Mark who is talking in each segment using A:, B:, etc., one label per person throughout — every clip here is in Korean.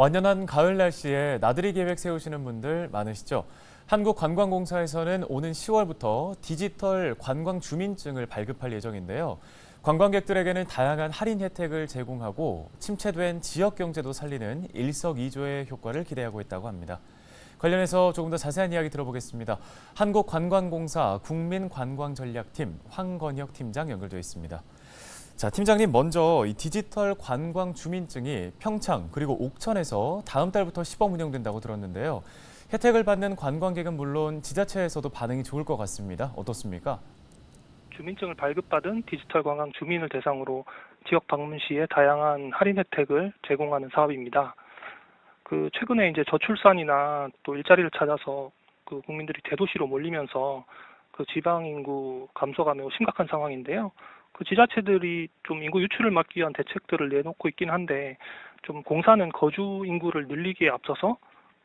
A: 완연한 가을 날씨에 나들이 계획 세우시는 분들 많으시죠? 한국관광공사에서는 오는 10월부터 디지털 관광 주민증을 발급할 예정인데요. 관광객들에게는 다양한 할인 혜택을 제공하고 침체된 지역 경제도 살리는 일석이조의 효과를 기대하고 있다고 합니다. 관련해서 조금 더 자세한 이야기 들어보겠습니다. 한국관광공사 국민관광전략팀 황건혁 팀장 연결되어 있습니다. 자, 팀장님 먼저 이 디지털 관광 주민증이 평창 그리고 옥천에서 다음 달부터 시범 운영된다고 들었는데요. 혜택을 받는 관광객은 물론 지자체에서도 반응이 좋을 것 같습니다. 어떻습니까?
B: 주민증을 발급받은 디지털 관광 주민을 대상으로 지역 방문 시에 다양한 할인 혜택을 제공하는 사업입니다. 그 최근에 이제 저출산이나 또 일자리를 찾아서 그 국민들이 대도시로 몰리면서 그 지방 인구 감소가 매우 심각한 상황인데요. 그 지자체들이 좀 인구 유출을 막기 위한 대책들을 내놓고 있긴 한데 좀 공사는 거주 인구를 늘리기에 앞서서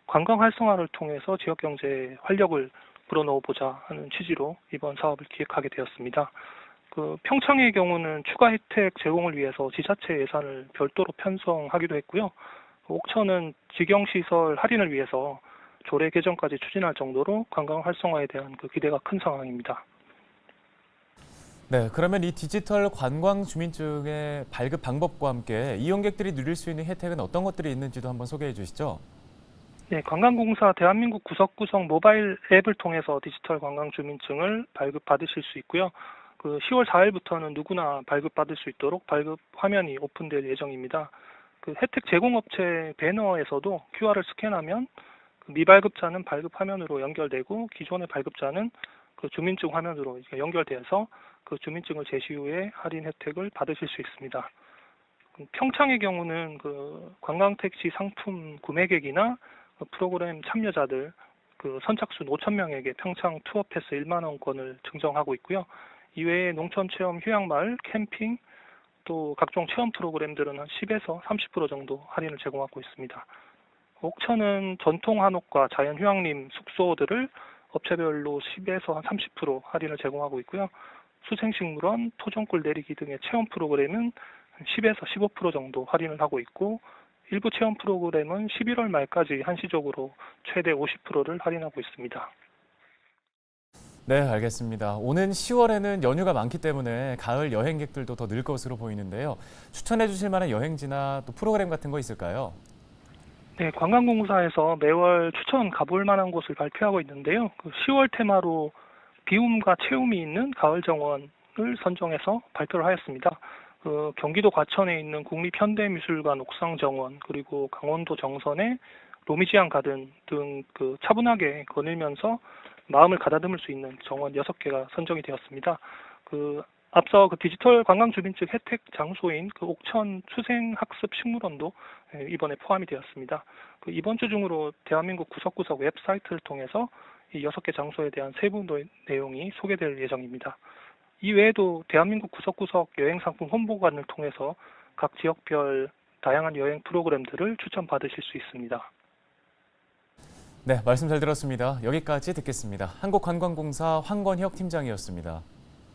B: 관광 활성화를 통해서 지역 경제에 활력을 불어넣어 보자 하는 취지로 이번 사업을 기획하게 되었습니다. 그 평창의 경우는 추가 혜택 제공을 위해서 지자체 예산을 별도로 편성하기도 했고요. 옥천은 직영 시설 할인을 위해서 조례 개정까지 추진할 정도로 관광 활성화에 대한 그 기대가 큰 상황입니다.
A: 네, 그러면 이 디지털 관광 주민증의 발급 방법과 함께 이용객들이 누릴 수 있는 혜택은 어떤 것들이 있는지도 한번 소개해 주시죠.
B: 네, 관광공사 대한민국 구석구석 모바일 앱을 통해서 디지털 관광 주민증을 발급받으실 수 있고요. 그 10월 4일부터는 누구나 발급받을 수 있도록 발급 화면이 오픈될 예정입니다. 그 혜택 제공업체 배너에서도 QR을 스캔하면 그 미발급자는 발급 화면으로 연결되고 기존의 발급자는 그 주민증 화면으로 연결돼서 그 주민증을 제시 후에 할인 혜택을 받으실 수 있습니다. 그 평창의 경우는 그 관광택시 상품 구매객이나 그 프로그램 참여자들 그 선착순 5천 명에게 평창 투어 패스 1만 원권을 증정하고 있고요. 이외에 농촌 체험 휴양마을, 캠핑 또 각종 체험 프로그램들은 한 10에서 30% 정도 할인을 제공하고 있습니다. 옥천은 전통 한옥과 자연 휴양림 숙소들을 업체별로 10에서 한 30% 할인을 제공하고 있고요. 수생식물원, 토종꿀 내리기 등의 체험 프로그램은 10에서 15% 정도 할인을 하고 있고 일부 체험 프로그램은 11월 말까지 한시적으로 최대 50%를 할인하고 있습니다.
A: 네, 알겠습니다. 오는 10월에는 연휴가 많기 때문에 가을 여행객들도 더 늘 것으로 보이는데요. 추천해 주실 만한 여행지나 또 프로그램 같은 거 있을까요?
B: 네, 관광공사에서 매월 추천 가볼 만한 곳을 발표하고 있는데요. 그 10월 테마로 비움과 체움이 있는 가을 정원을 선정해서 발표를 하였습니다. 그 경기도 과천에 있는 국립현대미술관 옥상정원 그리고 강원도 정선의 로미지안 가든 등 그 차분하게 거닐면서 마음을 가다듬을 수 있는 정원 6개가 선정이 되었습니다. 그 앞서 그 디지털 관광 주민증 혜택 장소인 그 옥천 수생학습 식물원도 예, 이번에 포함이 되었습니다. 그 이번 주 중으로 대한민국 구석구석 웹사이트를 통해서 이 6개 장소에 대한 세부 노- 내용이 소개될 예정입니다. 이 외에도 대한민국 구석구석 여행 상품 홍보관을 통해서 각 지역별 다양한 여행 프로그램들을 추천받으실 수 있습니다.
A: 네, 말씀 잘 들었습니다. 여기까지 듣겠습니다. 한국관광공사 황건혁 팀장이었습니다.